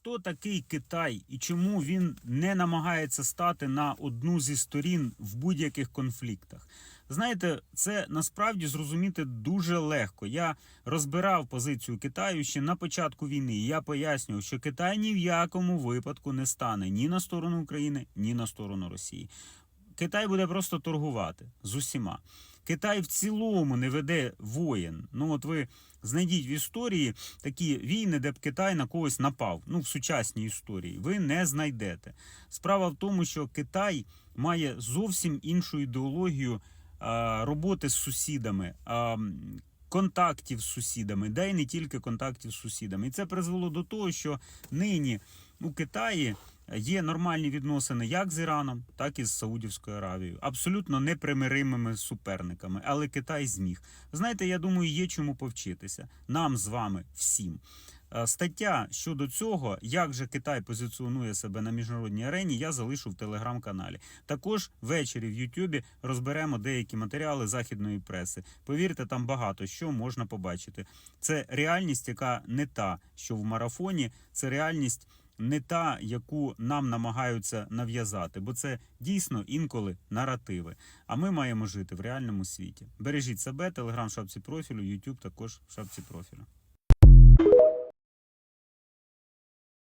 Хто такий Китай і чому він не намагається стати на одну зі сторін в будь-яких конфліктах? Знаєте, це насправді зрозуміти дуже легко. Я розбирав позицію Китаю ще на початку війни. і Я пояснював, що Китай ні в якому випадку не стане ні на сторону України, ні на сторону Росії. Китай буде просто торгувати з усіма. Китай в цілому не веде воєн. Ну от ви знайдіть в історії такі війни, де б Китай на когось напав. Ну в сучасній історії. Ви не знайдете. Справа в тому, що Китай має зовсім іншу ідеологію а, роботи з сусідами. А, Контактів з сусідами, да й не тільки контактів з сусідами, і це призвело до того, що нині у Китаї є нормальні відносини як з Іраном, так і з Саудівською Аравією, абсолютно непримиримими суперниками. Але Китай зміг. Знаєте, я думаю, є чому повчитися нам з вами всім. Е, Стаття щодо цього, як же Китай позиціонує себе на міжнародній арені, я залишу в телеграм-каналі. Також ввечері в Ютубі розберемо деякі матеріали західної преси. Повірте, там багато що можна побачити. Це реальність, яка не та, що в марафоні, це реальність не та, яку нам намагаються нав'язати, бо це дійсно інколи наративи. А ми маємо жити в реальному світі. Бережіть себе, телеграм шапці профілю, Ютуб також в шапці профілю.